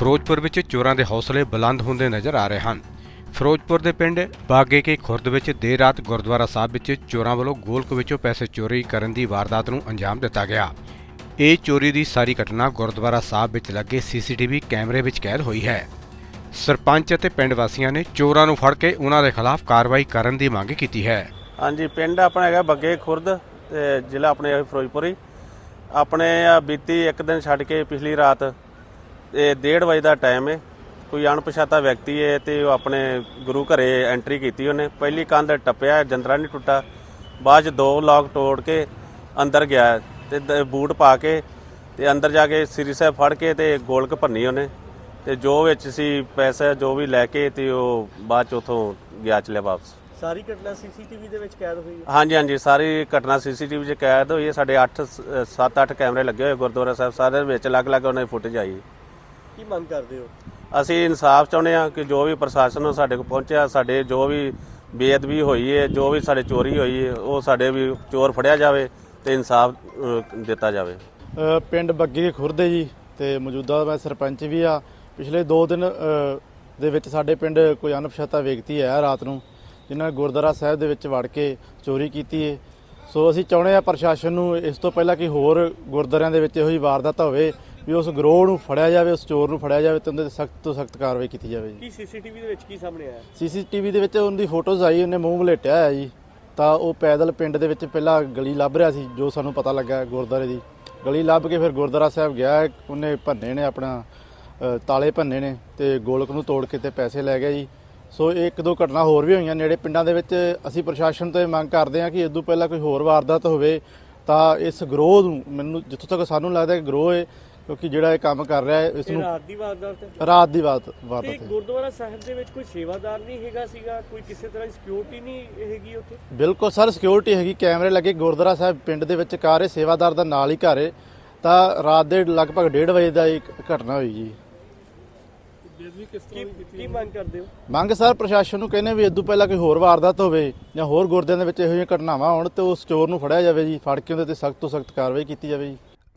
ਫਿਰੋਜ਼ਪੁਰ ਵਿੱਚ ਚੋਰਾਂ ਦੇ ਹੌਸਲੇ ਬੁਲੰਦ ਹੁੰਦੇ ਨਜ਼ਰ ਆ ਰਹੇ ਹਨ। ਫਿਰੋਜ਼ਪੁਰ ਦੇ ਪਿੰਡ ਬਾਗੇ ਕੇ ਖੁਰਦ ਵਿੱਚ ਦੇਰ ਰਾਤ ਗੁਰਦੁਆਰਾ ਸਾਹਿਬ ਵਿੱਚ ਚੋਰਾਂ ਵੱਲੋਂ ਗੋਲਕ ਵਿੱਚੋਂ ਪੈਸੇ ਚੋਰੀ ਕਰਨ ਦੀ ਵਾਰਦਾਤ ਨੂੰ ਅੰਜਾਮ ਦਿੱਤਾ ਗਿਆ। ਇਹ ਚੋਰੀ ਦੀ ਸਾਰੀ ਘਟਨਾ ਗੁਰਦੁਆਰਾ ਸਾਹਿਬ ਵਿੱਚ ਲੱਗੇ ਸੀਸੀਟੀਵੀ ਕੈਮਰੇ ਵਿੱਚ ਕੈਦ ਹੋਈ ਹੈ। ਸਰਪੰਚ ਅਤੇ ਪਿੰਡ ਵਾਸੀਆਂ ਨੇ ਚੋਰਾਂ ਨੂੰ ਫੜ ਕੇ ਉਹਨਾਂ ਦੇ ਖਿਲਾਫ ਕਾਰਵਾਈ ਕਰਨ ਦੀ ਮੰਗ ਕੀਤੀ ਹੈ। ਹਾਂਜੀ, ਪਿੰਡ ਆਪਣਾ ਹੈਗਾ ਬੱਗੇ ਖੁਰਦ ਤੇ ਜ਼ਿਲ੍ਹਾ ਆਪਣੇ ਹੈ ਫਿਰੋਜ਼ਪੁਰੀ ਆਪਣੇ ਬੀਤੀ ਇੱਕ ਦਿਨ ਛੱਡ ਕੇ ਪਿਛਲੀ ਰਾਤ ਇਹ 1:30 ਵਜੇ ਦਾ ਟਾਈਮ ਹੈ ਕੋਈ ਅਣਪਛਾਤਾ ਵਿਅਕਤੀ ਹੈ ਤੇ ਉਹ ਆਪਣੇ ਗੁਰੂ ਘਰੇ ਐਂਟਰੀ ਕੀਤੀ ਉਹਨੇ। ਪਹਿਲੀ ਕੰਧ ਟੱਪਿਆ ਜੰਦਰਾ ਨਹੀਂ ਟੁੱਟਾ। ਬਾਅਦ ਚ ਦੋ ਲੋਕ ਤੋੜ ਕੇ ਅੰਦਰ ਗਿਆ ਤੇ ਦ- ਬੂਟ ਪਾ ਕੇ ਤੇ ਅੰਦਰ ਜਾ ਕੇ ਸ੍ਰੀ ਸਾਹਿਬ ਫੜ ਕੇ ਤੇ ਗੋਲਕ ਭੰਨੀ ਉਹਨੇ। ਤੇ ਜੋ ਵਿੱਚ ਸੀ ਪੈਸਾ ਜੋ ਵੀ ਲੈ ਕੇ ਤੇ ਉਹ ਬਾਅਦ ਚ ਉਥੋਂ ਗਿਆ ਚਲਿਆ ਵਾਪਸ। ਸਾਰੀ ਘਟਨਾ ਸੀਸੀਟੀਵੀ ਦੇ ਵਿੱਚ ਕੈਦ ਹੋਈ? ਹੈ ਹਾਂਜੀ ਹਾਂਜੀ ਸਾਰੀ ਘਟਨਾ ਸੀਸੀਟੀਵੀ 'ਚ ਕੈਦ ਹੋਈ ਹੈ। ਸਾਡੇ 8 7-8 ਕੈਮਰੇ ਲੱਗੇ ਹੋਏ ਗੁਰਦੁਆਰਾ ਸਾਹਿਬ। ਸਾਰੇ ਵਿੱਚ ਅਲੱਗ-ਅਲੱਗ ਉਹਨਾਂ ਦੀ ਫੁਟੇਜ ਆਈ। ਹੈ। ਕੀ ਮੰਗ ਕਰਦੇ ਹੋ? ਅਸੀਂ ਇਨਸਾਫ ਚਾਹੁੰਦੇ ਹਾਂ ਕਿ ਜੋ ਵੀ ਪ੍ਰਸ਼ਾਸਨ ਨੂੰ ਸਾਡੇ ਕੋਲ ਪਹੁੰਚਿਆ ਸਾਡੇ ਜੋ ਵੀ ਬੇਅਦਬੀ ਹੋਈ ਹੈ ਜੋ ਵੀ ਸਾਡੇ ਚੋਰੀ ਹੋਈ ਹੈ ਉਹ ਸਾਡੇ ਵੀ ਚੋਰ ਫੜਿਆ ਜਾਵੇ ਤੇ ਇਨਸਾਫ ਦਿੱਤਾ ਜਾਵੇ। ਪਿੰਡ ਬੱਗੀ ਦੇ ਖੁਰਦੇ ਜੀ ਤੇ ਮੌਜੂਦਾ ਮੈਂ ਸਰਪੰਚ ਵੀ ਆ। ਪਿਛਲੇ 2 ਦਿਨ ਦੇ ਵਿੱਚ ਸਾਡੇ ਪਿੰਡ ਕੋਈ ਅਣਪਛਾਤਾ ਵਿਅਕਤੀ ਆਇਆ ਰਾਤ ਨੂੰ ਜਿਨ੍ਹਾਂ ਨੇ ਗੁਰਦੁਆਰਾ ਸਾਹਿਬ ਦੇ ਵਿੱਚ ਵੜ ਕੇ ਚੋਰੀ ਕੀਤੀ ਹੈ ਸੋ ਅਸੀਂ ਚਾਹੁੰਦੇ ਆ ਪ੍ਰਸ਼ਾਸਨ ਨੂੰ ਇਸ ਤੋਂ ਪਹਿਲਾਂ ਕਿ ਹੋਰ ਗੁਰਦੁਆਰਿਆਂ ਦੇ ਵਿੱਚ ਇਹੋ ਜਿਹੀ ਵਾਰਦਾਤ ਹੋਵੇ ਵੀ ਉਸ ਗਰੋਹ ਨੂੰ ਫੜਿਆ ਜਾਵੇ ਉਸ ਚੋਰ ਨੂੰ ਫੜਿਆ ਜਾਵੇ ਤੇ ਉਹਦੇ ਤੇ ਸਖਤ ਤੋਂ ਸਖਤ ਕਾਰਵਾਈ ਕੀਤੀ ਜਾਵੇ ਜੀ। ਕੀ ਸੀਸੀਟੀਵੀ ਦੇ ਵਿੱਚ ਕੀ ਸਾਹਮਣੇ ਆਇਆ? ਸੀਸੀਟੀਵੀ ਦੇ ਵਿੱਚ ਉਹਦੀ ਫੋਟੋਜ਼ ਆਈ ਉਹਨੇ ਮੂੰਹ ਮਲੇਟਿਆ ਹੋਇਆ ਜੀ। ਤਾਂ ਉਹ ਪੈਦਲ ਪਿੰਡ ਦੇ ਵਿੱਚ ਪਹਿਲਾਂ ਗਲੀ ਲੱਭ ਰਿਹਾ ਸੀ ਜੋ ਸਾਨੂੰ ਪਤਾ ਲੱਗਾ ਗੁਰਦਾਰੇ ਦੀ। ਗਲੀ ਲੱਭ ਕੇ ਫਿਰ ਗੁਰਦੁਆਰਾ ਸਾਹਿਬ ਗਿਆ ਉਹਨੇ ਭੰਨੇ ਨੇ ਆਪਣਾ ਅ, ਤਾਲੇ ਭੰਨੇ ਨੇ ਤੇ ਗੋਲਕ ਨੂੰ ਤੋੜ ਕੇ ਤੇ ਪੈਸੇ ਲੈ ਗਿਆ ਜੀ। ਸੋ ਇਹ ਇੱਕ ਦੋ ਘਟਨਾ ਹੋਰ ਵੀ ਹੋਈਆਂ ਨੇੜੇ ਪਿੰਡਾਂ ਦੇ ਵਿੱਚ। ਅਸੀਂ ਪ੍ਰਸ਼ਾਸਨ ਤੋਂ ਇਹ ਮੰਗ ਕਰਦੇ ਹਾਂ ਕਿ ਇਸ ਤੋਂ ਪਹਿਲਾਂ ਕੋਈ ਹੋਰ ਵਾਰਦਾਤ ਹੋਵੇ ਤਾਂ ਇਸ ਗਰੋਹ ਨੂੰ ਮੈਨੂੰ ਜਿੱਥੋਂ ਤੱਕ ਸਾਨੂੰ ਲੱਗਦਾ ਕਿ ਗਰੋਹ ਹੈ ਕਿਉਂਕਿ ਜਿਹੜਾ ਇਹ ਕੰਮ ਕਰ ਰਿਹਾ ਹੈ ਇਸ ਨੂੰ ਰਾਤ ਦੀ ਵਾਰਦਾਤ ਹੈ? ਰਾਤ ਦੀ ਬਾਤ ਤੇ ਵਾਰਦਾਤ ਹੈ। ਗੁਰਦੁਆਰਾ ਸਾਹਿਬ ਦੇ ਵਿੱਚ ਕੋਈ ਸੇਵਾਦਾਰ ਨਹੀਂ ਹੈਗਾ ਸੀਗਾ? ਕੋਈ ਕਿਸੇ ਤਰ੍ਹਾਂ ਦੀ ਸਿਕਿਉਰਿਟੀ ਨਹੀਂ ਹੈਗੀ ਉੱਥੇ? ਬਿਲਕੁਲ ਸਰ ਸਿਕਿਉਰਿਟੀ ਹੈਗੀ ਕੈਮਰੇ ਲੱਗੇ ਗੁਰਦੁਆਰਾ ਸਾਹਿਬ ਪਿੰਡ ਦੇ ਵਿੱਚ ਕਾਰ ਹੈ ਸੇਵਾਦਾਰ ਦਾ ਨਾਲ ਹੀ ਘਰ ਹੈ। ਤਾਂ ਰਾਤ ਦੇ ਲਗਭਗ 1:30 ਵਜੇ ਦਾ ਇੱਕ ਘਟਨਾ ਹੋਈ ਜੀ। ਕੀ ਕੀ ਮੰਗ ਕਰਦੇ ਹੋ? ਮੰਗ ਸਰ ਪ੍ਰਸ਼ਾਸਨ ਨੂੰ ਕਹਿੰਦੇ ਵੀ ਇਦੋਂ ਪਹਿਲਾਂ ਕੋਈ ਹੋਰ ਵਾਰਦਾਤ ਹੋਵੇ ਜਾਂ ਹੋਰ ਗੁਰਦਿਆਂ ਦੇ ਵਿੱਚ ਇਹੋ ਜਿਹੀਆਂ ਘਟਨਾਵਾਂ ਹੋਣ ਤੇ ਉਸ ਚੋਰ ਨੂੰ ਫੜਿਆ ਜਾਵੇ ਜੀ ਫੜ ਕੇ ਉਹਦੇ ਤੇ ਸਖਤ ਤੋਂ ਸਖਤ ਕਾਰਵਾਈ ਕੀਤੀ ਜਾਵੇ ਜੀ।